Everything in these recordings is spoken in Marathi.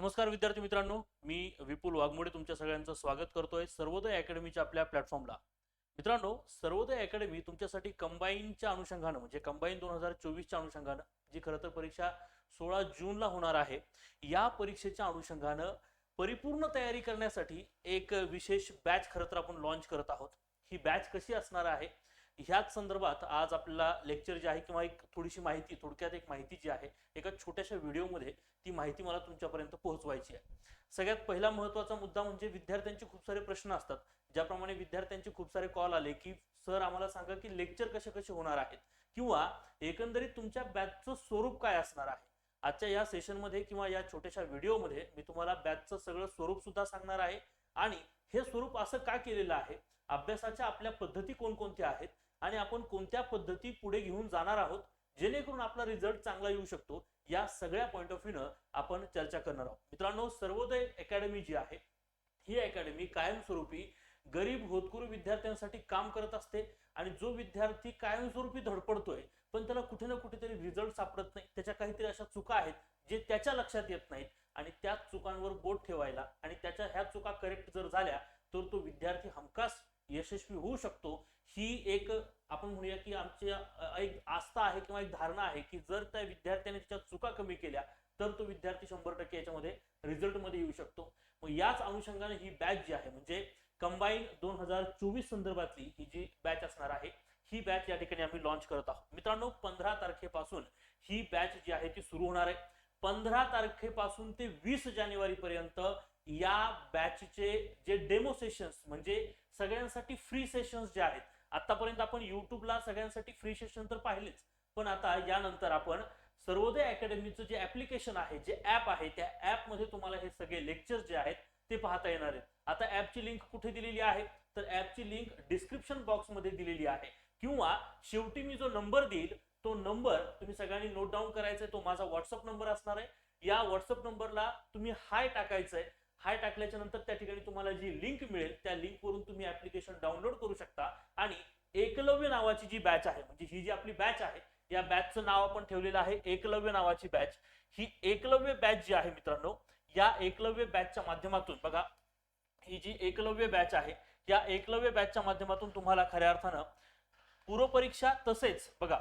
नमस्कार विद्यार्थी मित्रांनो मी विपुल वाघमोडे तुमच्या सगळ्यांचं स्वागत करतोय सर्वोदय अकॅडमीच्या आपल्या प्लॅटफॉर्मला. मित्रांनो सर्वोदय अकॅडमी तुमच्यासाठी कंबाईनच्या अनुषंगानं म्हणजे कंबाईन दोन हजार चोवीसच्या अनुषंगानं जी खरं तर परीक्षा सोळा जूनला होणार आहे या परीक्षेच्या अनुषंगानं परिपूर्ण तयारी करण्यासाठी एक विशेष बॅच खरं तर आपण लॉन्च करत आहोत. ही बॅच कशी असणार आहे? ह्याच संदर्भात आज आपल्याला लेक्चर जे आहे किंवा एक थोडीशी माहिती थोडक्यात एक माहिती जी आहे एका छोट्याशा व्हिडिओमध्ये ती माहिती मला तुमच्यापर्यंत पोहोचवायची आहे. सगळ्यात पहिला महत्त्वाचा मुद्दा म्हणजे विद्यार्थ्यांचे खूप सारे प्रश्न असतात. ज्याप्रमाणे विद्यार्थ्यांचे खूप सारे कॉल आले की सर आम्हाला सांगा की लेक्चर कसे कसे होणार आहेत? किंवा एकंदरीत तुमच्या बॅचचं स्वरूप काय असणार आहे? आजच्या या सेशनमध्ये किंवा या छोट्याशा व्हिडिओमध्ये मी तुम्हाला बॅचचं सगळं स्वरूप सुद्धा सांगणार आहे. आणि हे स्वरूप असं का केलेलं आहे? अभ्यासाच्या आपल्या पद्धती कोणकोणत्या आहेत? आणि आपण कोणत्या पद्धती पुढे घेऊन जाणार आहोत जेणेकरून आपला रिझल्ट चांगला येऊ शकतो या सगळ्या पॉईंट ऑफ व्ह्यूनं आपण चर्चा करणार आहोत. मित्रांनो सर्वोदय अकॅडमी जी आहे ही अकॅडमी कायमस्वरूपी गरीब होतकरू विद्यार्थ्यांसाठी काम करत असते आणि जो विद्यार्थी कायमस्वरूपी धडपडतोय पण त्याला कुठे ना कुठेतरी रिझल्ट सापडत नाही. त्याच्या काहीतरी अशा चुका आहेत जे त्याच्या लक्षात येत नाहीत आणि त्या चुकांवर बोट ठेवायला आणि त्याच्या ह्या चुका करेक्ट जर झाल्या तर तो विद्यार्थी हमखास यशस्वी होऊ शकतो ही एक आपण म्हणूया की आमची एक आस्था आहे किंवा एक धारणा आहे की जर त्या विद्यार्थ्याने त्याच्या चुका कमी केल्या तर तो विद्यार्थी शंभर टक्के याच्यामध्ये रिझल्टमध्ये येऊ शकतो. मग याच अनुषंगाने ही बॅच जी आहे म्हणजे कंबाईन दोन हजार चोवीस संदर्भातली ही जी बॅच असणार आहे ही बॅच या ठिकाणी आम्ही लॉन्च करत आहोत. मित्रांनो पंधरा तारखेपासून ही बॅच जी आहे ती सुरू होणार आहे. पंधरा तारखेपासून ते वीस जानेवारी पर्यंत या बॅचचे जे डेमो सेशन्स म्हणजे सगळ्यांसाठी फ्री सेशन्स जे आहेत आतापर्यंत आपण युट्यूबला सगळ्यांसाठी फ्री सेशन तर पाहिलेच पण आता यानंतर आपण सर्वोदय अकॅडमीचं जे ऍप्लिकेशन आहे जे ऍप आहे त्या ऍपमध्ये तुम्हाला हे सगळे लेक्चर्स जे आहेत ते पाहता येणार आहेत. आता ऍपची लिंक कुठे दिलेली आहे? तर ऍपची लिंक डिस्क्रिप्शन बॉक्समध्ये दिलेली आहे. किंवा शेवटी मी जो नंबर देईल तो नंबर तुम्ही सगळ्यांनी नोट डाऊन करायचा आहे तो माझा व्हॉट्सअप नंबर असणार आहे. या व्हॉट्सअप नंबरला तुम्ही हाय टाकायचं आहे हाय टाकल्याच्या नंतर त्या ठिकाणी तुम्हाला जी लिंक मिळेल त्या लिंकवरून तुम्ही ऍप्लिकेशन डाउनलोड करू शकता. आणि एकलव्य नावाची जी बॅच आहे म्हणजे ही जी आपली बॅच आहे या बॅचचं नाव आपण ठेवलेलं आहे एकलव्य नावाची बॅच ही एकलव्य बॅच जी आहे मित्रांनो या एकलव्य बॅचच्या माध्यमातून बघा ही जी एकलव्य बॅच आहे या एकलव्य बॅचच्या माध्यमातून तुम्हाला खऱ्या अर्थानं पूर्वपरीक्षा तसेच बघा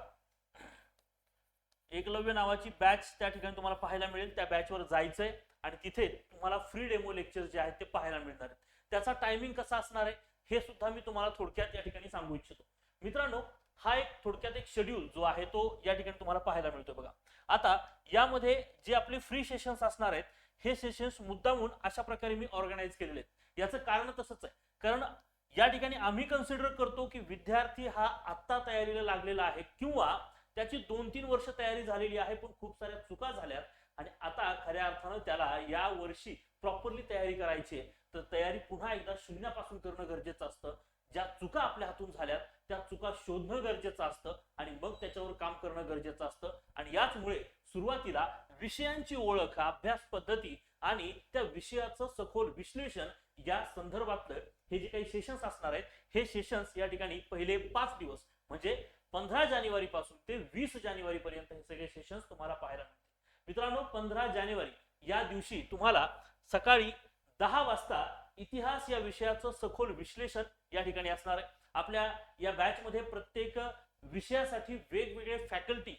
एकलव्य नावाची बॅच त्या ठिकाणी तुम्हाला पाहायला मिळेल त्या बॅचवर जायचंय. आणि तिथे तुम्हाला फ्री डेमो लेक्चर जे आहेत ते पाहायला मिळणार. आहेत त्याचा टायमिंग कसा असणार आहे हे सुद्धा मी तुम्हाला थोडक्यात या ठिकाणी सांगू इच्छितो. मित्रांनो हा एक थोडक्यात एक शेड्यूल जो आहे तो या ठिकाणी तुम्हाला पाहायला मिळतो बघा. आता यामध्ये जे आपले फ्री सेशन्स असणार आहेत हे सेशन्स मुद्दामून अशा प्रकारे मी ऑर्गनाईज केलेले आहेत. याचं कारण तसंच आहे. कारण या ठिकाणी आम्ही कन्सिडर करतो की विद्यार्थी हा आत्ता तयारीला लागलेला आहे किंवा त्याची दोन तीन वर्ष तयारी झालेली आहे पण खूप साऱ्या चुका झाल्यात आणि आता खऱ्या अर्थानं त्याला या वर्षी प्रॉपरली तयारी करायची आहे. तर तयारी पुन्हा एकदा शून्यापासून करणं गरजेचं असतं. ज्या चुका आपल्या हातून झाल्यात त्या चुका शोधणं गरजेचं असतं आणि मग त्याच्यावर काम करणं गरजेचं असतं. आणि याचमुळे सुरुवातीला विषयांची ओळख अभ्यास पद्धती आणि त्या विषयाचं सखोल विश्लेषण या संदर्भातलं हे जे काही सेशन्स असणार आहेत हे सेशन्स या ठिकाणी पहिले पाच दिवस म्हणजे पंधरा जानेवारी पासून ते वीस जानेवारी पर्यंत हे सगळे सेशन्स तुम्हाला पाहायला मिळतील. मित्रांनो पंधरा जानेवारी या दिवशी तुम्हाला सकाळी दहा वाजता इतिहास या विषयाचं सखोल विश्लेषण या ठिकाणी असणार आहे. आपल्या या बॅच मध्ये प्रत्येक विषयासाठी वेगवेगळे फॅकल्टी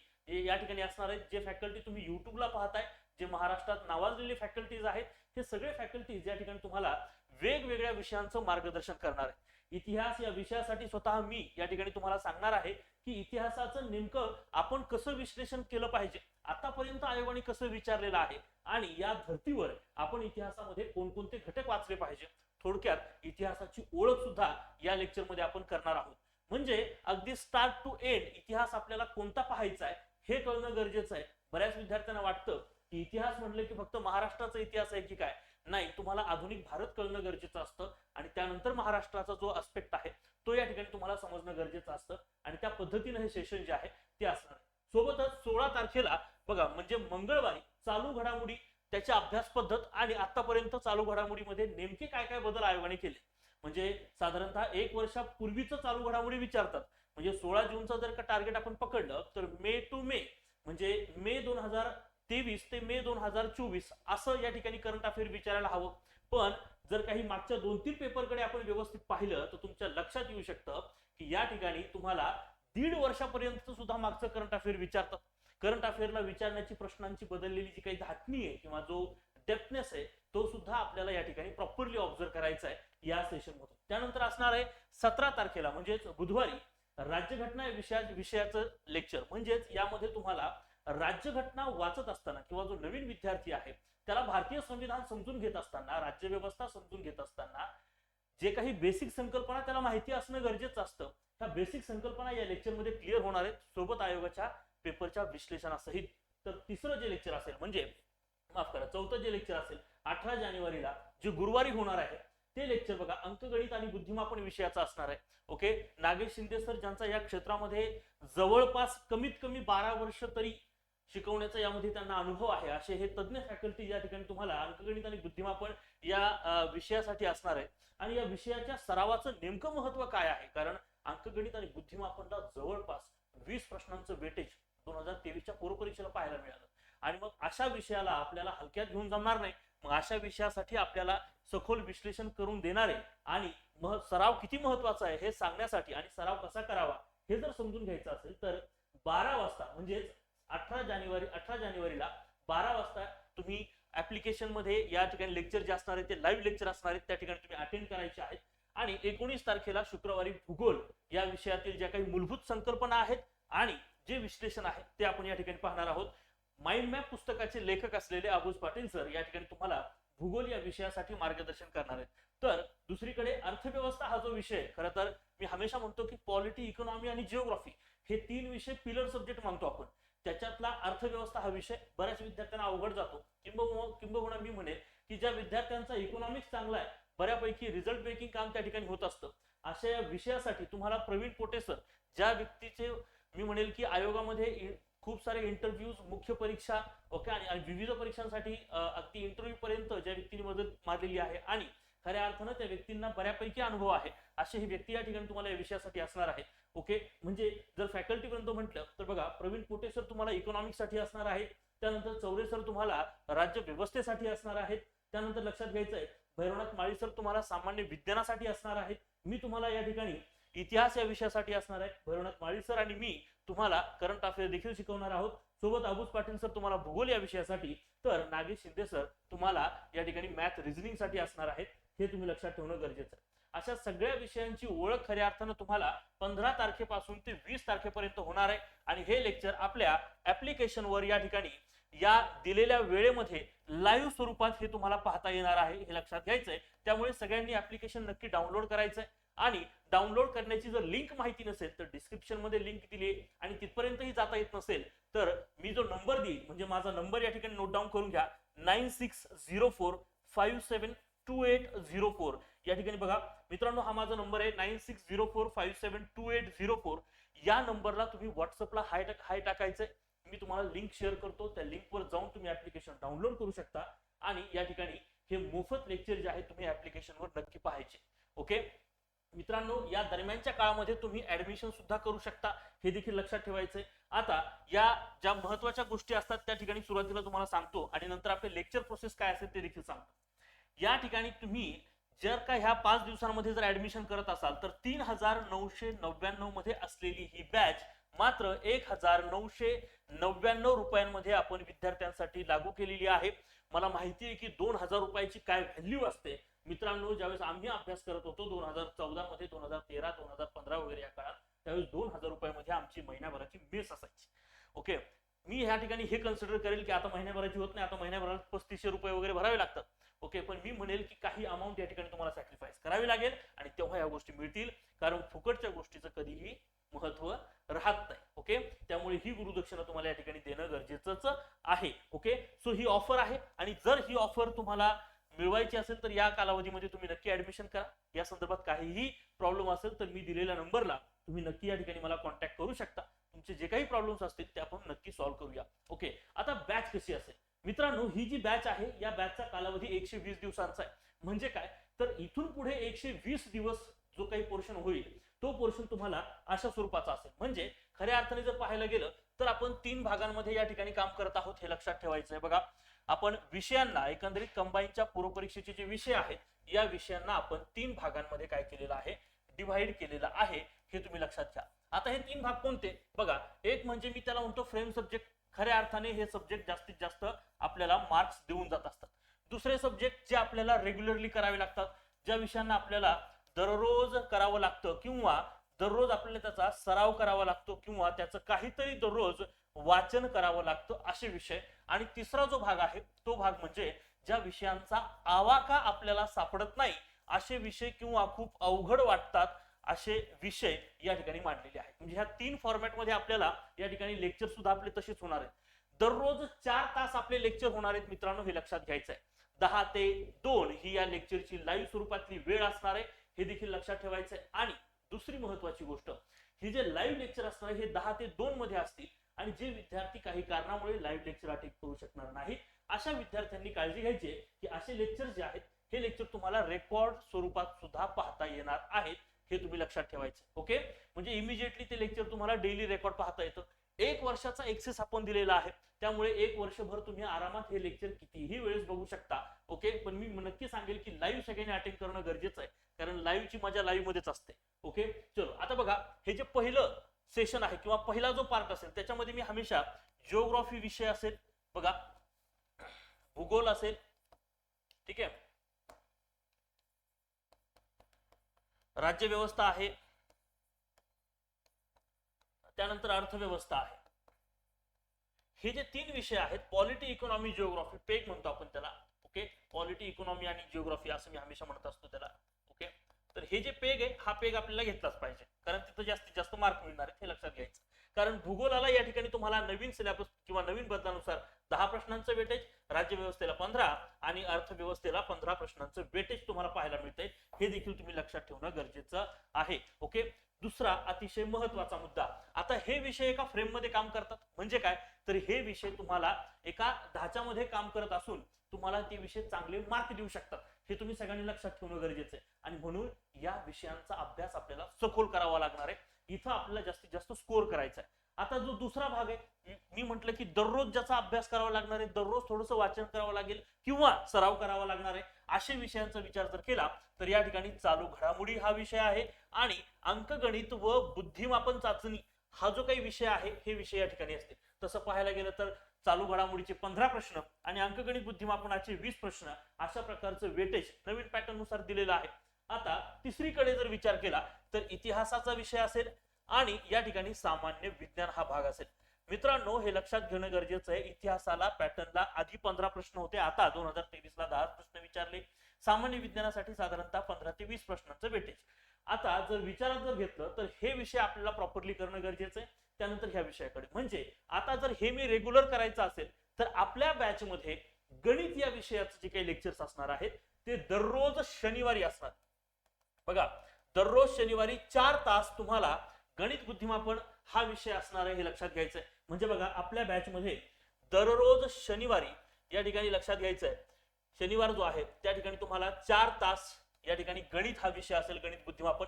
या ठिकाणी असणार आहेत. जे फॅकल्टी तुम्ही युट्यूबला पाहताय जे महाराष्ट्रात नावाजलेले फॅकल्टीज आहेत हे सगळे फॅकल्टीज या ठिकाणी तुम्हाला वेगवेगळ्या विषयांचं मार्गदर्शन करणार आहे इतिहास या विषयासाठी स्वतः मी या ठिकाणी तुम्हाला सांगणार आहे की इतिहासाचं नेमकं आपण कसं विश्लेषण केलं पाहिजे. आतापर्यंत आयोगाने कसं विचारलेलं आहे? आणि या धर्तीवर आपण इतिहासामध्ये कोणकोणते घटक वाचले पाहिजे? थोडक्यात इतिहासाची ओळख सुद्धा या लेक्चरमध्ये आपण करणार आहोत. म्हणजे अगदी स्टार्ट टू एंड इतिहास आपल्याला कोणता पाहायचा आहे हे कळणं गरजेचं आहे. बऱ्याच विद्यार्थ्यांना वाटतं की इतिहास म्हटलं की फक्त महाराष्ट्राचा इतिहास आहे की काय? नाही तुम्हाला आधुनिक भारत कळणं गरजेचं असतं आणि त्यानंतर महाराष्ट्राचा जो अस्पेक्ट आहे तो या ठिकाणी तुम्हाला समजणं गरजेचं असतं. आणि त्या पद्धतीनं हे सेशन जे आहे ते असणार आहे. सोबतच सोळा तारखेला बघा म्हणजे मंगळवारी चालू घडामोडी त्याची अभ्यास पद्धत आणि आतापर्यंत चालू घडामोडीमध्ये नेमके काय काय बदल आयोगाने केले? म्हणजे साधारणतः एक वर्षापूर्वीच चालू घडामोडी विचारतात. म्हणजे सोळा जूनचं जर का टार्गेट आपण पकडलं तर मे टू मे म्हणजे मे दोन हजार तेवीस ते मे दोन हजार चोवीस असं या ठिकाणी करंट अफेअर विचारायला हवं. पण जर काही मागच्या दोन तीन पेपरकडे आपण व्यवस्थित पाहिलं तर तुमच्या लक्षात येऊ शकतं की या ठिकाणी तुम्हाला दीड वर्षापर्यंत सुद्धा मागचं करंट अफेअर विचारतात. करंट अफेअरला विचारण्याची प्रश्नांची बदललेली जी काही धाटणी आहे किंवा जो डेप्थनेस आहे तो सुद्धा आपल्याला या ठिकाणी प्रॉपरली ऑब्झर्व करायचा आहे या सेशन मधून. त्यानंतर असणार आहे सतरा तारखेला म्हणजेच बुधवारी राज्यघटना विषया विषयाचं लेक्चर म्हणजेच यामध्ये तुम्हाला राज्यघटना वाचत असताना किंवा जो नवीन विद्यार्थी आहे त्याला भारतीय संविधान समजून घेत असताना राज्यव्यवस्था समजून घेत असताना जे काही बेसिक संकल्पना त्याला माहिती असणं गरजेचं असतं. त्या बेसिक संकल्पना या लेक्चरमध्ये क्लिअर होणार आहेत. सोबत आयोगाच्या पेपरच्या विश्लेषणासहित. तर तिसरं जे लेक्चर असेल म्हणजे माफ करा चौथं जे लेक्चर असेल अठरा जानेवारीला जे गुरुवारी होणार आहे ते लेक्चर बघा अंकगणित आणि बुद्धिमापन विषयाचा असणार आहे. ओके नागेश शिंदे सर ज्यांचा या क्षेत्रामध्ये जवळपास कमीत कमी बारा वर्ष तरी शिकवण्याचा यामध्ये त्यांना अनुभव आहे. असे हे तज्ज्ञ फॅकल्टी या ठिकाणी तुम्हाला अंकगणित आणि बुद्धिमापन या विषयासाठी असणार आहे. आणि या विषयाच्या सरावाचं नेमकं महत्त्व काय आहे? कारण अंकगणित आणि बुद्धिमापनला जवळपास वीस प्रश्नांचं वेटेज दोन हजार तेवीसच्या पूर्वपरीक्षेला पाहायला मिळालं. आणि मग अशा विषयाला आपल्याला हलक्यात घेऊन जमणार नाही. मग अशा विषयासाठी आपल्याला सखोल विश्लेषण करून देणारे आणि मह सराव किती महत्त्वाचा आहे हे सांगण्यासाठी आणि सराव कसा करावा हे जर समजून घ्यायचं असेल तर बारा वाजता म्हणजेच अठरा जानेवारी अठरा जानेवारीला बारा वाजता तुम्ही ऍप्लिकेशनमध्ये या ठिकाणी लेक्चर जे असणार आहेत ते लाईव्ह लेक्चर असणार आहेत त्या ठिकाणी तुम्ही अटेंड करायचे आहेत. आणि एकोणीस तारखेला शुक्रवारी भूगोल या विषयातील ज्या काही मूलभूत संकल्पना आहेत आणि जे विश्लेषण आहे ते आपण या ठिकाणी पाहणार आहोत. माइंड मॅप पुस्तकाचे लेखक असलेले आबूज पाटील सर या ठिकाणी तुम्हाला भूगोल या विषयासाठी मार्गदर्शन करणार आहेत. तर दुसरीकडे अर्थव्यवस्था हा जो विषय खरं तर मी हमेशा म्हणतो की पॉलिटी इकॉनॉमी आणि जिओग्राफी हे तीन विषय पिलर सब्जेक्ट मानतो आपण. त्याच्यातला अर्थव्यवस्था हा विषय बऱ्याच विद्यार्थ्यांना अवघड जातो. किंबहुना किंबहुना मी म्हणेन की ज्या विद्यार्थ्यांचा इकॉनॉमिक्स चांगला आहे बऱ्यापैकी रिझल्ट मेकिंग काम त्या ठिकाणी होत असतं. अशा या विषयासाठी तुम्हाला प्रवीण पोटे सर ज्या व्यक्तीचे मी म्हणेल की आयोगामध्ये खूप सारे इंटरव्ह्यूज मुख्य परीक्षा ओके आणि आणि विविध परीक्षांसाठी अगदी इंटरव्ह्यू पर्यंत ज्या व्यक्तीने मदत मारलेली आहे आणि खऱ्या अर्थानं त्या व्यक्तींना बऱ्यापैकी अनुभव आहे अशी ही व्यक्ती या ठिकाणी तुम्हाला या विषयासाठी असणार आहे. ओके? म्हणजे जर फॅकल्टी पर्यंत म्हटलं तर बघा प्रवीण पोटे सर तुम्हाला इकॉनॉमिक्ससाठी असणार आहे त्यानंतर चौरे सर तुम्हाला राज्य व्यवस्थेसाठी असणार आहेत. त्यानंतर लक्षात घ्यायचं आहे भैरवनाथ माळी सर तुम्हाला सामान्य विज्ञानासाठी असणार आहेत. मी तुम्हाला या ठिकाणी इतिहास या विषयासाठी असणार आहे. भैरवनाथ माळी सर आणि मी तुम्हाला करंट अफेअर देखील शिकवणार आहोत. सोबत अबूज पाटील सर तुम्हाला भूगोल या विषयासाठी तर नागेश शिंदे सर तुम्हाला या ठिकाणी मॅथ रिझनिंगसाठी असणार आहेत. हे तुम्ही लक्षात ठेवणं गरजेचं आहे. अशा सगळ्या विषयांची ओळख खऱ्या अर्थानं तुम्हाला पंधरा तारखेपासून ते वीस तारखेपर्यंत होणार आहे. आणि हे लेक्चर आपल्या ऍप्लिकेशन वर या ठिकाणी या दिलेल्या वेळेमध्ये लाईव्ह स्वरूपात हे तुम्हाला पाहता येणार आहे हे लक्षात घ्यायचंय. त्यामुळे सगळ्यांनी ऍप्लिकेशन नक्की डाउनलोड करायचंय. आणि डाउनलोड करण्याची जर लिंक माहिती नसेल तर डिस्क्रिप्शनमध्ये लिंक दिली आहे. आणि तिथपर्यंतही जाता येत नसेल तर मी जो नंबर देईल म्हणजे माझा नंबर या ठिकाणी नोट डाऊन करून घ्या. Nine six zero four five seven two eight zero four या ठिकाणी बघा मित्रांनो हा माझा नंबर आहे nine six zero four five seven two eight zero four या नंबरला तुम्ही व्हॉट्सअपला हाय टाक हाय टाकायचं मी तुम्हाला लिंक शेअर करतो त्या लिंकवर जाऊन तुम्ही ऍप्लिकेशन डाउनलोड करू शकता आणि या ठिकाणी हे मोफत लेक्चर जे आहे तुम्ही ऍप्लिकेशनवर नक्की पाहायचे ओके मित्रांनो या दरम्यानच्या काळामध्ये तुम्ही ऍडमिशन सुद्धा करू शकता हे देखील लक्षात ठेवायचंय आता या ज्या महत्त्वाच्या गोष्टी असतात त्या ठिकाणी सुरुवातीला तुम्हाला सांगतो आणि नंतर आपले लेक्चर प्रोसेस काय असेल ते देखील सांगतो या ठिकाणी तुम्ही जर का ह्या पाच दिवसांमध्ये जर ऍडमिशन करत असाल तर तीन हजार नऊशे नव्याण्णवमध्ये असलेली ही बॅच मात्र एक हजार नऊशे नव्याण्णव रुपयांमध्ये आपण विद्यार्थ्यांसाठी लागू केलेली आहे. मला माहिती आहे की दोन हजार रुपयाची काय व्हॅल्यू असते? मित्रांनो ज्यावेळेस आम्ही अभ्यास करत होतो दोन हजार चौदा मध्ये दोन हजार तेरा दोन हजार पंधरा वगैरे या काळात त्यावेळेस दोन हजार रुपयामध्ये आमची महिन्याभराची मेस असायची. ओके मी ह्या ठिकाणी हे कन्सिडर करेल की आता महिन्याभराची होत नाही आता महिन्याभरात पस्तीसशे रुपये वगैरे भरावे लागतात. ओके पण मी म्हणेल की काही अमाऊंट या ठिकाणी तुम्हाला सॅक्रिफाईस करावी लागेल आणि तेव्हा या गोष्टी मिळतील. कारण फुकटच्या गोष्टीचं कधीही महत्त्व राहत नाही. ओके त्यामुळे ही गुरुदक्षिणा तुम्हाला या ठिकाणी देणं गरजेचंच आहे. ओके सो ही ऑफर आहे आणि जर ही ऑफर तुम्हाला मिळवायची असेल तर या कालावधीमध्ये तुम्ही नक्की ऍडमिशन करा. या संदर्भात काहीही प्रॉब्लेम असेल तर मी दिलेल्या नंबरला तुम्ही नक्की या ठिकाणी मला कॉन्टॅक्ट करू शकता. तुमचे जे काही प्रॉब्लेम्स असतील ते आपण नक्की सॉल्व्ह करूया. ओके आता बॅच कशी असेल? मित्रांनो ही जी बॅच आहे या बॅचचा कालावधी एकशे वीस दिवसांचा आहे. म्हणजे काय? तर इथून पुढे एकशे वीस दिवस जो काही पोर्शन होईल तो पोर्शन तुम्हाला अशा स्वरूपाचा असेल. म्हणजे खऱ्या अर्थाने जर पाहायला गेलं तर आपण तीन भागांमध्ये या ठिकाणी काम करत आहोत हे लक्षात ठेवायचं आहे बघा. आपण विषयांना एकंदरीत कंबाईनच्या पूर्वपरीक्षेचे जे विषय आहेत या विषयांना आपण तीन भागांमध्ये काय केलेलं आहे? डिव्हाइड केलेलं आहे हे तुम्ही लक्षात घ्या. आता हे तीन भाग कोणते? बघा एक म्हणजे मी त्याला म्हणतो फ्रेम सब्जेक्ट खऱ्या अर्थाने हे सब्जेक्ट जास्तीत जास्त आपल्याला मार्क्स देऊन जात असतात. दुसरे सब्जेक्ट जे आपल्याला रेग्युलरली करावे लागतात ज्या विषयांना आपल्याला दररोज करावं लागतं किंवा दररोज आपल्याला त्याचा सराव करावा लागतो किंवा त्याचं काहीतरी दररोज वाचन करावं लागतं असे विषय. आणि तिसरा जो भाग आहे तो भाग म्हणजे ज्या विषयांचा आवाका आपल्याला सापडत नाही असे विषय किंवा खूप अवघड वाटतात असे विषय या ठिकाणी मांडलेले आहेत. म्हणजे ह्या तीन फॉर्मॅटमध्ये आपल्याला या ठिकाणी लेक्चर सुद्धा आपले तसेच होणार आहेत. दररोज चार तास आपले लेक्चर होणार आहेत मित्रांनो हे लक्षात घ्यायचं आहे दहा ते दोन ही या लेक्चरची लाईव्ह स्वरूपातली वेळ असणार आहे हे देखील लक्षात ठेवायचं आहे आणि दुसरी महत्वाची गोष्ट ही जे लाईव्ह लेक्चर असणार आहे हे दहा ते दोन मध्ये असतील आणि जे विद्यार्थी काही कारणामुळे लाईव्ह लेक्चर अटेंड करू शकणार नाही अशा विद्यार्थ्यांनी काळजी घ्यायची आहे की असे लेक्चर जे आहेत हे लेक्चर तुम्हाला रेकॉर्ड स्वरूपात सुद्धा पाहता येणार आहेत. हे तुम्ही लक्षात ठेवायचं. ओके म्हणजे इमिजिएटली ते लेक्चर तुम्हाला डेली रेकॉर्ड पाहता येतं. एक वर्षाचा एक्सेस आपण दिलेला आहे. त्यामुळे एक वर्षभर तुम्ही आरामात हे लेक्चर कितीही वेळेस बघू शकता. ओके पण मी नक्की सांगेल की लाईव्ह सगळ्यांनी अटेंड करणं गरजेचं आहे. कारण लाईव्हची मजा लाईव्ह मध्येच असते. ओके चलो आता बघा हे जे पहिलं सेशन आहे किंवा पहिला जो पार्ट असेल त्याच्यामध्ये मी हमेशा जिओग्राफी विषय असेल बघा भूगोल असेल ठीक आहे? राज्यव्यवस्था आहे. त्यानंतर अर्थव्यवस्था आहे. हे जे तीन विषय आहेत पॉलिटी इकॉनॉमी जिओग्राफी पेग म्हणतो आपण त्याला. ओके पॉलिटी इकॉनॉमी आणि जिओग्राफी असं मी हमेशा म्हणत असतो त्याला. ओके तर हे जे पेग आहे हा पेग आपल्याला घेतलाच पाहिजे. कारण तिथं जास्तीत जास्त मार्क मिळणार आहेत हे लक्षात घ्यायचं. कारण भूगोलाला या ठिकाणी तुम्हाला नवीन सिलेबस किंवा नवीन बदलानुसार दहा प्रश्नांचं वेटेज राज्यव्यवस्थेला पंधरा आणि अर्थव्यवस्थेला पंधरा प्रश्नांचं वेटेज तुम्हाला पाहायला मिळतंय. हे देखील तुम्ही लक्षात ठेवणं गरजेचं आहे. ओके? दुसरा अतिशय महत्त्वाचा मुद्दा. आता हे विषय एका फ्रेममध्ये काम करतात. म्हणजे काय? तर हे विषय तुम्हाला एका ढाच्यामध्ये काम करत असून तुम्हाला ते विषय चांगले मार्क देऊ शकतात. हे तुम्ही सगळ्यांनी लक्षात ठेवणं गरजेचं आहे. आणि म्हणून या विषयांचा अभ्यास आपल्याला सखोल करावा लागणार आहे. इथं आपल्याला जास्तीत जास्त स्कोअर करायचा आहे. आता जो दुसरा भाग आहे मी- म्हटलं की दररोज ज्याचा अभ्यास करावा लागणार आहे दररोज थोडंसं वाचन करावं लागेल किंवा सराव करावा लागणार आहे अशा विषयांचा विचार जर केला तर या ठिकाणी चालू घडामोडी हा विषय आहे आणि अंकगणित व बुद्धिमापन चाचणी हा जो काही विषय आहे हे विषय या ठिकाणी असते. तसं पाहायला गेलं तर चालू घडामोडीचे पंधरा प्रश्न आणि अंकगणित बुद्धिमापनाचे वीस प्रश्न अशा प्रकारचं वेटेज नवीन पॅटर्ननुसार दिलेलं आहे. आता तिसरीकडे जर विचार केला तर इतिहासाचा विषय असेल आणि या ठिकाणी सामान्य विज्ञान हा भाग असेल. मित्रांनो हे लक्षात घेणं गरजेचं आहे. इतिहासाला पॅटर्नला आधी पंधरा प्रश्न होते आता दोन हजार तेवीस ला दहा प्रश्न विचारले. सामान्य विज्ञानासाठी साधारणतः पंधरा ते वीस प्रश्नांचं भेटेल आता जर विचारात जर घेतलं तर हे विषय आपल्याला प्रॉपरली करणं गरजेचं आहे. त्यानंतर ह्या विषयाकडे. म्हणजे आता जर हे मी रेग्युलर करायचं असेल तर आपल्या बॅच मध्ये गणित या विषयाचे जे काही लेक्चर्स असणार आहेत ते दररोज शनिवारी असणार. बघा दररोज शनिवारी चार तास तुम्हाला गणित बुद्धिमापन हा विषय असणार आहे हे लक्षात घ्यायचं आहे म्हणजे बघा आपल्या बॅच मध्ये दररोज शनिवारी या ठिकाणी लक्षात घ्यायचं आहे शनिवार जो आहे त्या ठिकाणी तुम्हाला चार तास या ठिकाणी गणित हा विषय असेल गणित बुद्धिमापन.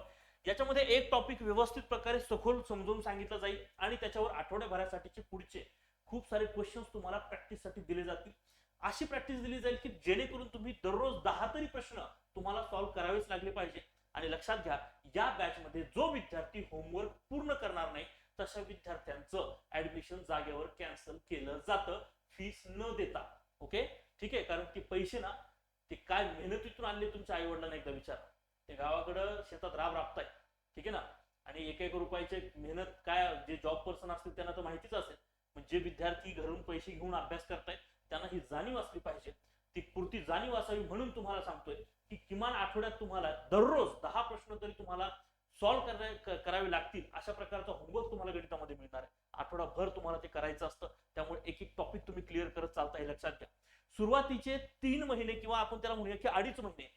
याच्यामध्ये एक टॉपिक व्यवस्थित प्रकारे सखोल समजून सांगितलं जाईल आणि त्याच्यावर आठवड्याभरासाठीचे पुढचे खूप सारे क्वेश्चन्स तुम्हाला प्रॅक्टिससाठी दिले जातील. अशी प्रॅक्टिस दिली जाईल की जेणेकरून तुम्ही दररोज दहा तरी प्रश्न तुम्हाला सॉल्व्ह करावेच लागले पाहिजे. आणि लक्षात घ्या या बॅच मध्ये जो विद्यार्थी होमवर्क पूर्ण करणार नाही तशा विद्यार्थ्यांचं ऍडमिशन जागेवर कॅन्सल केलं जातं फीस न देता. ओके ठीक आहे? कारण की पैसे ना ते काय मेहनतीतून आणले तुमच्या आई वडिलांना एकदा विचार. ते गावाकडं शेतात राब राबताय. ठीक आहे ना? आणि एक एक रुपयाचे मेहनत काय जे जॉब पर्सन असतील त्यांना तर माहितीच असेल. पण जे विद्यार्थी घरून पैसे घेऊन अभ्यास करतायत त्यांना ही जाणीव असली पाहिजे. ती पुरती जाणीव असावी म्हणून तुम्हाला सांगतोय. की किमान आठवड्यात तुम्हाला दररोज दहा प्रश्न तरी तुम्हाला सॉल्व्ह करावे लागतील. अशा प्रकारचा होमवर्क तुम्हाला गणितामध्ये मिळणार आहे. आठवडाभर तुम्हाला ते करायचं असतं. त्यामुळे एक एक टॉपिक तुम्ही क्लिअर करत चालता हे लक्षात घ्या. सुरुवातीचे तीन महिने किंवा आपण त्याला म्हणूया की अडीच महिने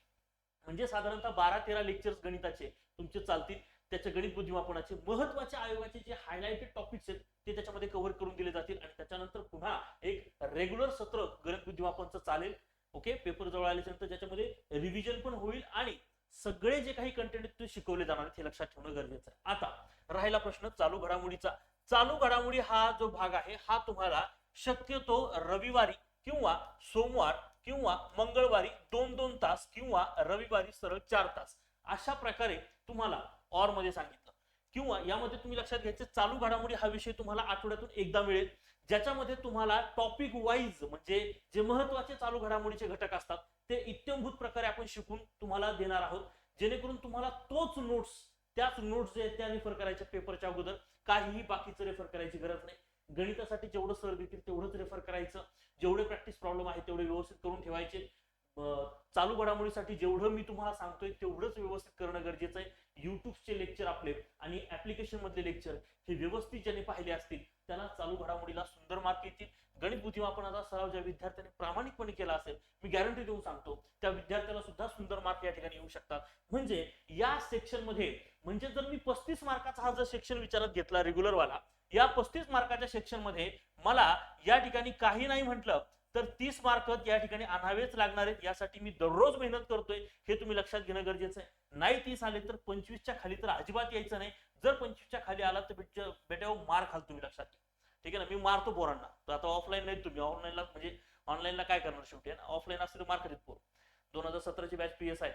म्हणजे साधारणतः बारा तेरा लेक्चर्स गणिताचे तुमचे चालतील. त्याच्या गणित बुद्धिमापनाचे महत्त्वाच्या आयोगाचे जे हायलाइटेड टॉपिक्स आहेत ते त्याच्यामध्ये कव्हर करून दिले जातील. आणि त्याच्यानंतर पुन्हा एक रेग्युलर सत्र गणित बुद्धिमापनचं चालेल. ओके? पेपर जवळ आल्याच्यानंतर ज्याच्यामध्ये रिव्हिजन पण होईल आणि सगळे जे काही कंटेंट ते शिकवले जाणार आहेत हे लक्षात ठेवणं गरजेचं आहे. आता राहिला प्रश्न चालू घडामोडीचा. चालू घडामोडी हा जो भाग आहे हा तुम्हाला शक्यतो रविवारी किंवा सोमवार किंवा मंगळवारी दोन दोन तास किंवा रविवारी सरळ चार तास अशा प्रकारे तुम्हाला ऑरमध्ये सांगितलं. किंवा यामध्ये तुम्ही लक्षात घ्यायचं चालू घडामोडी हा विषय तुम्हाला आठवड्यातून एकदा मिळेल. ज्याच्यामध्ये तुम्हाला टॉपिक वाईज म्हणजे जे महत्त्वाचे चालू घडामोडीचे घटक असतात ते इत्यंभूत प्रकारे आपण शिकून तुम्हाला देणार आहोत. जेणेकरून तुम्हाला तोच नोट्स त्याच नोट्स जे आहेत त्या रेफर करायच्या पेपरच्या अगोदर. काहीही बाकीचं रेफर करायची गरज नाही. गणितासाठी जेवढं सर देतील तेवढंच रेफर करायचं. जेवढे प्रॅक्टिस प्रॉब्लेम आहे तेवढे व्यवस्थित करून ठेवायचे. चालू घडामोडीसाठी जेवढं मी तुम्हाला सांगतोय तेवढंच व्यवस्थित करणं गरजेचं आहे. युट्यूबचे लेक्चर आपले आणि ऍप्लिकेशन मधले लेक्चर हे व्यवस्थित ज्याने पाहिले असतील त्याला चालू घडामोडीला सुंदर मार्क येतील गणित बुद्धिमापनाचा सराव ज्या विद्यार्थ्याने प्रामाणिकपणे केला असेल मी गॅरंटी देऊन सांगतो त्या विद्यार्थ्याला सुद्धा सुंदर मार्क या ठिकाणी येऊ शकतात. म्हणजे या सेक्शनमध्ये म्हणजे जर मी पस्तीस मार्काचा हा जर सेक्शन विचारात घेतला रेग्युलर वाला या पस्तीस मार्काच्या सेक्शनमध्ये मला या ठिकाणी काही नाही म्हटलं तर तीस मार्क या ठिकाणी आणावेच लागणार आहेत. यासाठी मी दररोज मेहनत करतोय. हे तुम्ही लक्षात घेणं गरजेचं आहे. नाही तीस आले तर पंचवीसच्या खाली तर अजिबात यायचं नाही. जर पंचवीसच्या खाली आला तर बेटा बेटा मार खाल तुम्ही लक्षात घ्या ठीक आहे ना? मी मारतो पोरांना. तर आता ऑफलाईन नाही तुम्ही. ऑनलाईनला म्हणजे ऑनलाईनला काय करणार शेवटी? ऑफलाईन असेल तर मार्क देत पोर. दोन हजार सतराची बॅच पी एस आहे.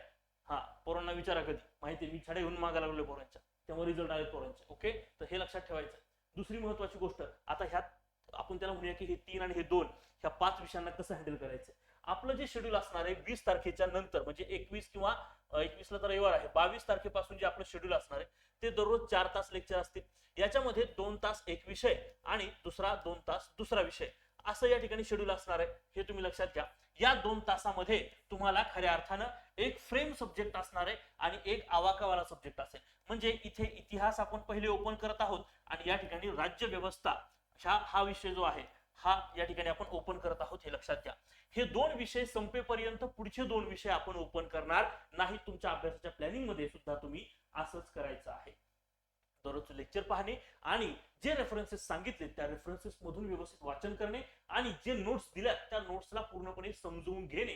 हा पोरांना विचारा कधी. माहिती मी छडे घेऊन मागायला लागले पोरांच्या. त्यामुळे रिझल्ट आले पोरांचे. ओके तर हे लक्षात ठेवायचं दुसरी महत्वाची गोष्ट आता ह्यात आपण त्याला म्हणूया की हे तीन आणि हे दोन ह्या पाच विषयांना कसं हँडल करायचं? आपलं जे शेड्यूल असणार आहे वीस तारखेच्या नंतर म्हणजे एकवीस किंवा एकवीसला तर रविवार आहे. बावीस तारखेपासून जे आपलं शेड्यूल असणार आहे ते दररोज चार तास लेक्चर असतील. याच्यामध्ये दोन तास एक विषय आणि दुसरा दोन तास दुसरा विषय. असं या ठिकाणी शेड्यूल असणार आहे हे तुम्ही लक्षात घ्या. या दोन तासामध्ये तुम्हाला खऱ्या अर्थानं एक फ्रेम सब्जेक्ट असणार आहे आणि एक आवाकावाला सब्जेक्ट असेल. म्हणजे इथे इतिहास आपण पहिले ओपन करत आहोत आणि या ठिकाणी राज्य व्यवस्था हा हा विषय जो आहे हा या ठिकाणी आपण ओपन करत आहोत हे लक्षात घ्या. हे दोन विषय संपेपर्यंत पुढचे दोन विषय आपण ओपन करणार नाही तुमच्या अभ्यासाच्या प्लॅनिंगमध्ये सुद्धा तुम्ही असंच करायचं आहे. दररोजचं लेक्चर पाहणे आणि जे रेफरन्सेस सांगितले त्या रेफरन्सेस मधून व्यवस्थित वाचन करणे आणि जे नोट्स दिल्यात त्या नोट्सला पूर्णपणे समजून घेणे.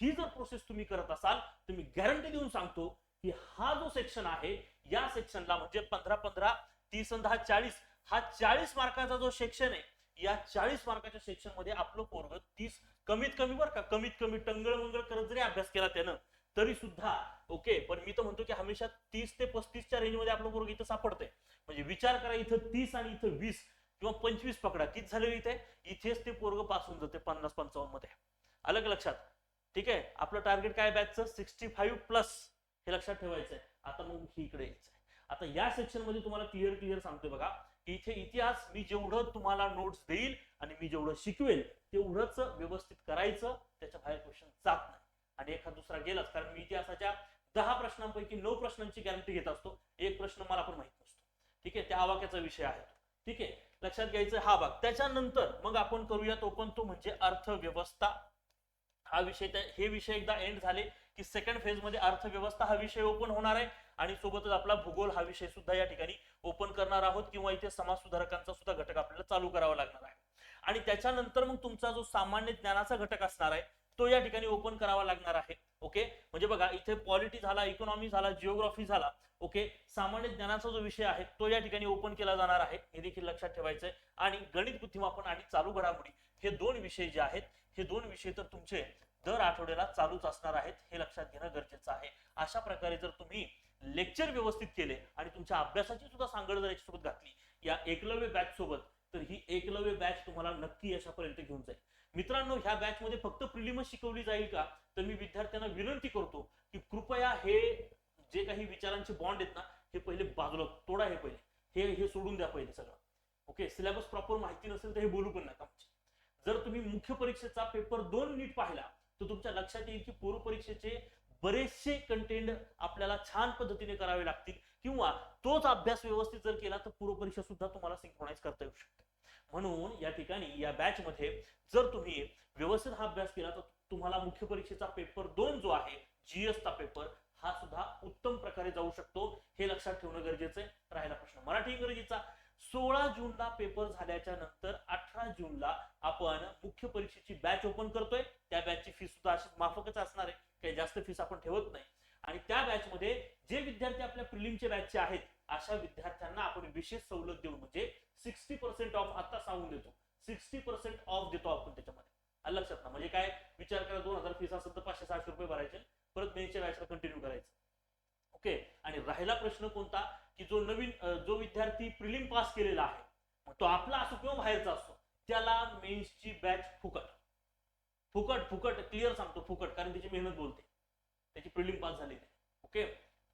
ही जर प्रोसेस तुम्ही करत असाल तर मी गॅरंटी देऊन सांगतो की हा जो सेक्शन आहे या सेक्शनला म्हणजे पंधरा पंधरा तीस दहा चाळीस हा चाळीस मार्काचा जो सेक्शन आहे या चाळीस मार्काच्या सेक्शनमध्ये आपलं पोरग तीस कमीत कमी बरं का कमीत कमी टंगळ मंगळ करत जरी अभ्यास केला त्यानं तरी सुद्धा ओके पण मी तर म्हणतो की हमेशा तीस ते पस्तीसच्या रेंजमध्ये आपलं पोरग इथं सापडतंय. म्हणजे विचार करा इथं तीस आणि इथं वीस किंवा पंचवीस पकडा. किती झालेलं इथे? इथेच ते पोरग पास होऊन जाते पन्नास पंचावन्नमध्ये अलग लक्षात. ठीक आहे? आपलं टार्गेट काय बॅचचं सिक्स्टी फाईव्ह प्लस हे लक्षात ठेवायचंय. आता मग इकडे यायचंय. आता या सेक्शनमध्ये तुम्हाला क्लिअर क्लिअर सांगतोय बघा. इथे इतिहास मी जेवढं तुम्हाला नोट्स देईल आणि मी जेवढं शिकवेल तेवढंच व्यवस्थित करायचं त्याच्या बाहेर क्वेश्चन जात नाही. आणि एखाद दुसरा गेलाच कारण मी इतिहासाच्या दहा प्रश्नांपैकी नऊ प्रश्नांची गॅरंटी घेत असतो. एक प्रश्न मला पण माहीत नसतो. ठीक आहे? त्या आवाक्याचा विषय आहे ठीक आहे? लक्षात घ्यायचं हा भाग. त्याच्यानंतर मग आपण करूयात ओपन तो म्हणजे अर्थव्यवस्था. हा विषय त्या- हे विषय एकदा एंड झाले की सेकंड फेजमध्ये अर्थव्यवस्था हा विषय ओपन होणार आहे. आणि सोबतच आपला भूगोल हा विषय सुद्धा या ठिकाणी ओपन करणार आहोत किंवा इथे समाज सुधारकांचा सुद्धा घटक आपल्याला चालू करावा लागणार आहे. आणि त्याच्यानंतर मग तुमचा जो सामान्य ज्ञानाचा घटक असणार आहे तो या ठिकाणी ओपन करावा लागणार आहे. ओके? म्हणजे बघा इथे पॉलिटी झाला इकॉनॉमी झाला जिओग्राफी झाला ओके? सामान्य ज्ञानाचा जो विषय आहे तो या ठिकाणी ओपन केला जाणार आहे. हे देखील लक्षात ठेवायचं आहे आणि गणित बुद्धिमापन आणि चालू घडामोडी हे दोन विषय जे आहेत हे दोन विषय तर तुमचे दर आठवड्याला चालूच असणार आहेत हे लक्षात घेणं गरजेचं आहे. अशा प्रकारे जर तुम्ही लेक्चर व्यवस्थित केले आणि तुमच्या अभ्यासाची सुद्धा सांगड जर याच्यासोबत घातली या एकलव्य बॅच सोबत तर ही एकलव्य बॅच तुम्हाला नक्की यशापर्यंत घेऊन जाईल. मित्रांनो ह्या बॅच मध्ये फक्त प्रिलिमस शिकवली जाईल का? तर मी विद्यार्थ्यांना विनंती करतो की कृपया हे जे काही विचारांचे बॉन्ड आहेत ना हे पहिले बाजूला तोडा हे पहिले. हे हे सोडून द्या पहिले सगळं. ओके सिलेबस प्रॉपर माहिती नसेल तर हे बोलू पण नका जर तुम्ही मुख्य परीक्षेचा पेपर दोन नीट पाहिला तर तुमच्या लक्षात येईल की पूर्व परीक्षेचे बरेचसे कंटेंट आपल्याला छान पद्धतीने करावे लागतील. किंवा तोच अभ्यास व्यवस्थित जर केला तर पूर्वपरीक्षा सुद्धा तुम्हाला सिंक्रोनाइज करता येऊ शकते. म्हणून या ठिकाणी या बॅच मध्ये जर तुम्ही व्यवस्थित हा अभ्यास केला तर तुम्हाला मुख्य परीक्षेचा पेपर दोन जो आहे जीएस चा पेपर हा सुद्धा उत्तम प्रकारे जाऊ शकतो. हे लक्षात ठेवणं गरजेचं आहे. राहिला प्रश्न मराठी इंग्रजीचा. सोळा जूनला पेपर झाल्याच्यानंतर अठरा जूनला आपण मुख्य परीक्षेची बॅच ओपन करतोय. त्या बॅचची फी सुद्धा अशीच माफकच असणार आहे. काही जास्त फीस आपण ठेवत नाही. आणि त्या बॅच मध्ये जे विद्यार्थी आपल्या प्रिलिमचे बॅचचे आहेत अशा विद्यार्थ्यांना आपण विशेष सवलत देऊ म्हणजे सिक्स्टी पर्सेंट ऑफ आता सांगून देतो. सिक्स्टी पर्सेंट ऑफ देतो आपण त्याच्यामध्ये. लक्षात ना म्हणजे काय? विचार करा दोन हजार फीस असेल तर पाचशे सहाशे रुपये भरायचे. परत मेच्या बॅचला कंटिन्यू करायचं. ओके? आणि राहिला प्रश्न कोणता? की जो नवीन जो विद्यार्थी प्रिलिम पास केलेला आहे मग तो आपला असो किंवा बाहेरचा असतो त्याला मेन्सची बॅच फुकट. फुकट फुकट क्लिअर सांगतो फुकट कारण त्याची मेहनत बोलते. त्याची प्रिलिम पास झाली ओके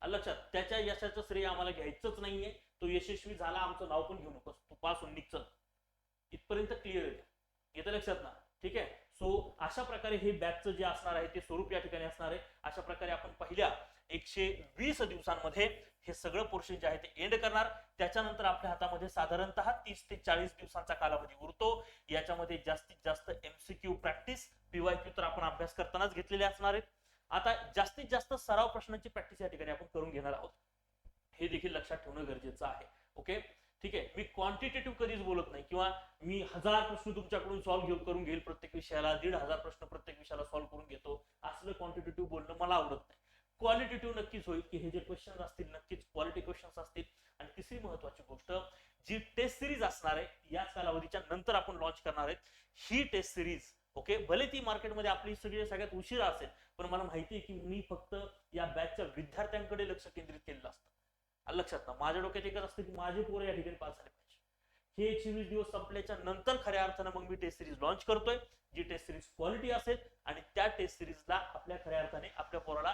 लक्षात त्याच्या यशाचं श्रेय आम्हाला घ्यायचंच नाहीये. तो यशस्वी झाला आमचं नाव पण घेऊ नकोस. तू पास होऊन निघचं इथपर्यंत क्लिअर येते येतं लक्षात ना. ठीक आहे? सो अशा प्रकारे हे बॅचचं जे असणार आहे ते स्वरूप या ठिकाणी असणार आहे. अशा प्रकारे आपण पहिल्या. एकशे वीस दिवसांमध्ये हे सगळं पोर्शन जे आहे ते एंड करणार. त्याच्यानंतर आपल्या हातामध्ये साधारणतः तीस ते चाळीस दिवसांचा कालावधी उरतो. याच्यामध्ये जास्तीत जास्त एमसीक्यू प्रॅक्टिस पीवायक्यू तर आपण अभ्यास करतानाच घेतलेले असणार आहेत. आता जास्तीत जास्त सराव प्रश्नांची प्रॅक्टिस या ठिकाणी आपण करून घेणार आहोत. हे देखील लक्षात ठेवणं गरजेचं आहे. ओके ठीक आहे. मी क्वांटिटेटिव्ह कधीच बोलत नाही. किंवा मी हजार प्रश्न तुमच्याकडून सॉल्व्ह घेऊन करून घेईल. प्रत्येक विषयाला दीड हजार प्रश्न प्रत्येक विषयाला सॉल्व्ह करून घेतो. असलं क्वांटिटेटिव्ह बोलणं मला आवडत नाही. क्वालिटेटिव्ह नक्कीच होईल की हे जे क्वेश्चन असतील नक्कीच क्वालिटी क्वेश्चन्स असतील. आणि तिसरी महत्वाची गोष्ट जी टेस्ट सिरीज असणार आहे याच कालावधीच्या नंतर आपण लॉन्च करणार आहेत ही टेस्ट सिरीज ओके भले ती मार्केटमध्ये आपली सगळी सगळ्यात उशिरा असेल पण मला माहिती आहे की मी फक्त या बॅचच्या विद्यार्थ्यांकडे लक्ष केंद्रित केलेलं असतं. लक्षात ना माझ्या डोक्यात एकच असतं की माझे पोरं या ठिकाणी पास झाले पाहिजे. हे एकशे वीस दिवस संपल्याच्या नंतर खऱ्या अर्थानं मग मी टेस्ट सिरीज लॉन्च करतोय जी टेस्ट सिरीज क्वालिटी असेल आणि त्या टेस्ट सिरीजला आपल्या खऱ्या अर्थाने आपल्या पोराला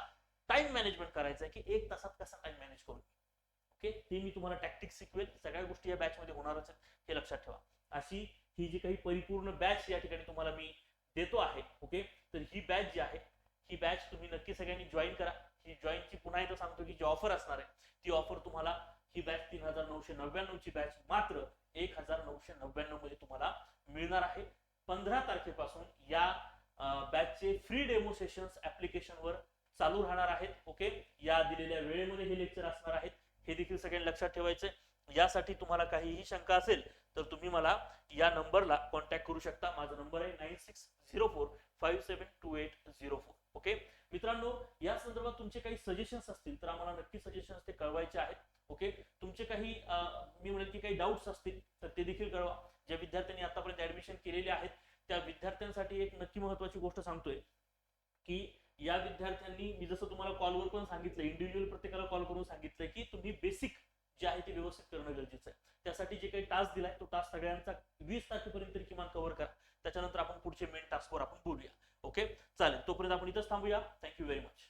टाइम मॅनेजमेंट करायचं आहे की एक तासात कसा टाइम मॅनेज करू? ओके ते मी तुम्हाला टॅक्टिक्स शिकवेल सगळ्या गोष्टी या बॅच मध्ये होणारच आहेत. हे लक्षात ठेवा. अशी ही जी काही परिपूर्ण बॅच या ठिकाणी तुम्हाला मी देतो आहे ओके तर ही बॅच जी आहे ही बॅच तुम्ही नक्की सगळ्यांनी जॉईन करा. ही जॉईनची पुन्हा एकदा सांगतो की जी ऑफर असणार आहे ती ऑफर तुम्हाला ही बॅच तीन हजार नऊशे नव्याण्णव ची बॅच मात्र एक हजार नऊशे नव्याण्णवमध्ये तुम्हाला मिळणार आहे. पंधरा तारखेपासून या बॅचचे फ्री डेमो सेशन्स ऍप्लिकेशनवर चालू राहणार आहेत. ओके या दिलेल्या वेळेमध्ये हे लेक्चर असणार आहेत. हे देखील सगळ्यांनी लक्षात ठेवायचे यासाठी तुम्हाला काहीही शंका असेल तर तुम्ही मला या नंबरला कॉन्टॅक्ट करू शकता. माझा नंबर आहे nine six zero four five seven two eight zero four okay मित्रांनो या संदर्भात तुमचे काही सजेशन्स असतील तर आम्हाला नक्की सजेशन्स ते कळवायचे आहेत. ओके तुमचे काही मी म्हणेल की काही डाऊट्स असतील तर ते देखील कळवा. ज्या विद्यार्थ्यांनी आतापर्यंत ऍडमिशन केलेले आहेत त्या विद्यार्थ्यांसाठी एक नक्की महत्वाची गोष्ट सांगतोय की या विद्यार्थ्यांनी मी जसं तुम्हाला कॉलवर पण सांगितलं इंडिव्हिज्युअल प्रत्येकाला कॉल करून सांगितलं की तुम्ही बेसिक जे आहे ते व्यवस्थित करणं गरजेचं आहे. त्यासाठी जे काही टास्क दिलाय तो टास्क सगळ्यांचा वीस तारखेपर्यंत किमान कव्हर करा. त्याच्यानंतर आपण पुढचे मेन टास्कवर आपण बोलूया. ओके चालेल. तोपर्यंत आपण इथंच थांबूया. Thank you very much